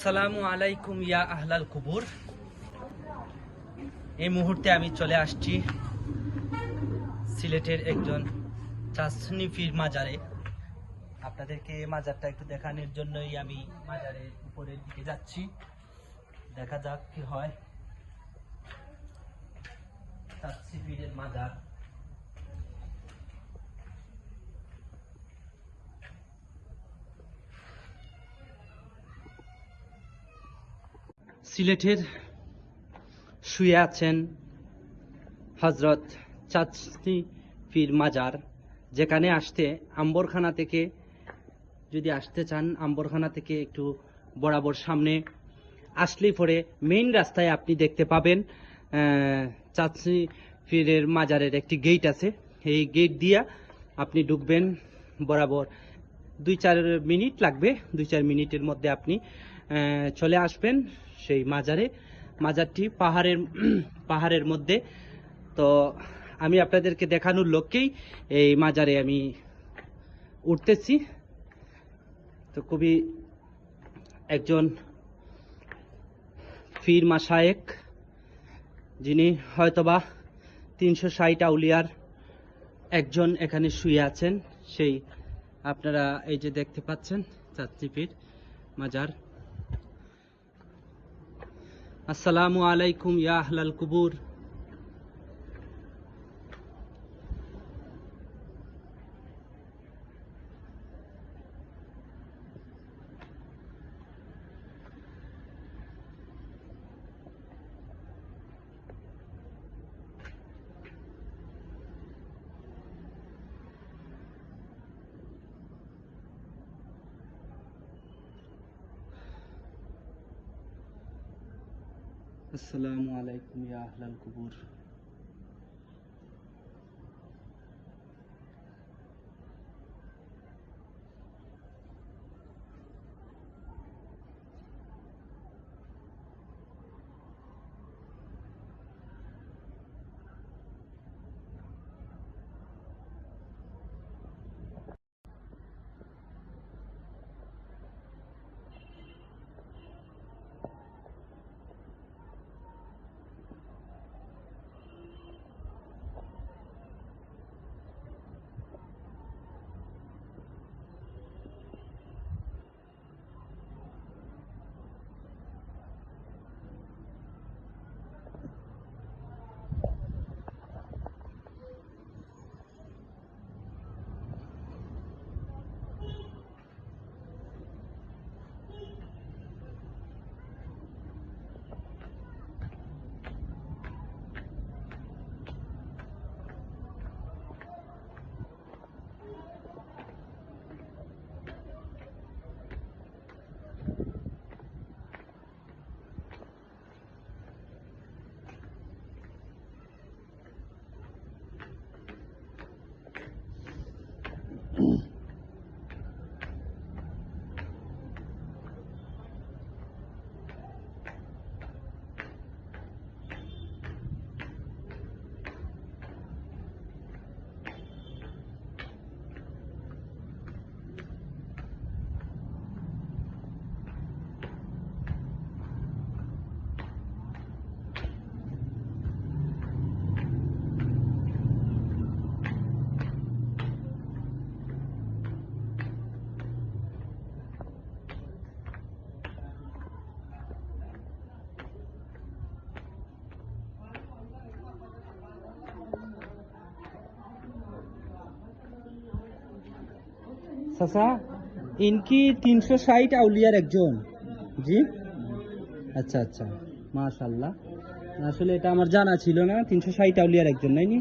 আসসালামু আলাইকুম ইয়া আহলাল কুবুর। এই মুহূর্তে আমি চলে আসছি সিলেটের একজন চাষনিফির মাজারে। আপনাদেরকে মাজারটা একটু দেখানোর জন্যই আমি মাজারের উপরের দিকে যাচ্ছি। দেখা যাক কি হয়। চাষনিফিরের মাজার। সিলেটের শুয়ে আছেন হজরত চাচনি পীর মাজার, যেখানে আসতে আম্বরখানা থেকে, যদি আসতে চান আম্বরখানা থেকে একটু বরাবর সামনে আসলেই পরে মেইন রাস্তায় আপনি দেখতে পাবেন চাচনি পীরের মাজারের একটি গেট আছে। এই গেট দিয়া আপনি ঢুকবেন বরাবর দুই চার মিনিট লাগবে, দুই চার মিনিটের মধ্যে আপনি চলে আসবেন সেই মাজারে। মাজারটি পাহাড়ের পাহাড়ের মধ্যে। তো আমি আপনাদেরকে দেখানোর লক্ষ্যেই এই মাজারে আমি উঠতেছি। তো খুবই একজন ফির মাসায়েক যিনি হয়তোবা তিনশো ষাট আউলিয়ার একজন এখানে শুয়ে আছেন। সেই আপনারা এই যে দেখতে পাচ্ছেন চাত্রিপীর মাজার আসসালামু আলাইকুম ইয়া আহলাল কুবুর আসসালামু আলাইকুম ইয়া আহলাল কুবুর চাচা, ইনকি তিনশো ষাট আউলিয়ার একজন। জি? আচ্ছা আচ্ছা। মাশাল্লাহ। আসলে এটা আমার জানা ছিল না, তিনশো ষাট আউলিয়ার একজন নাইনি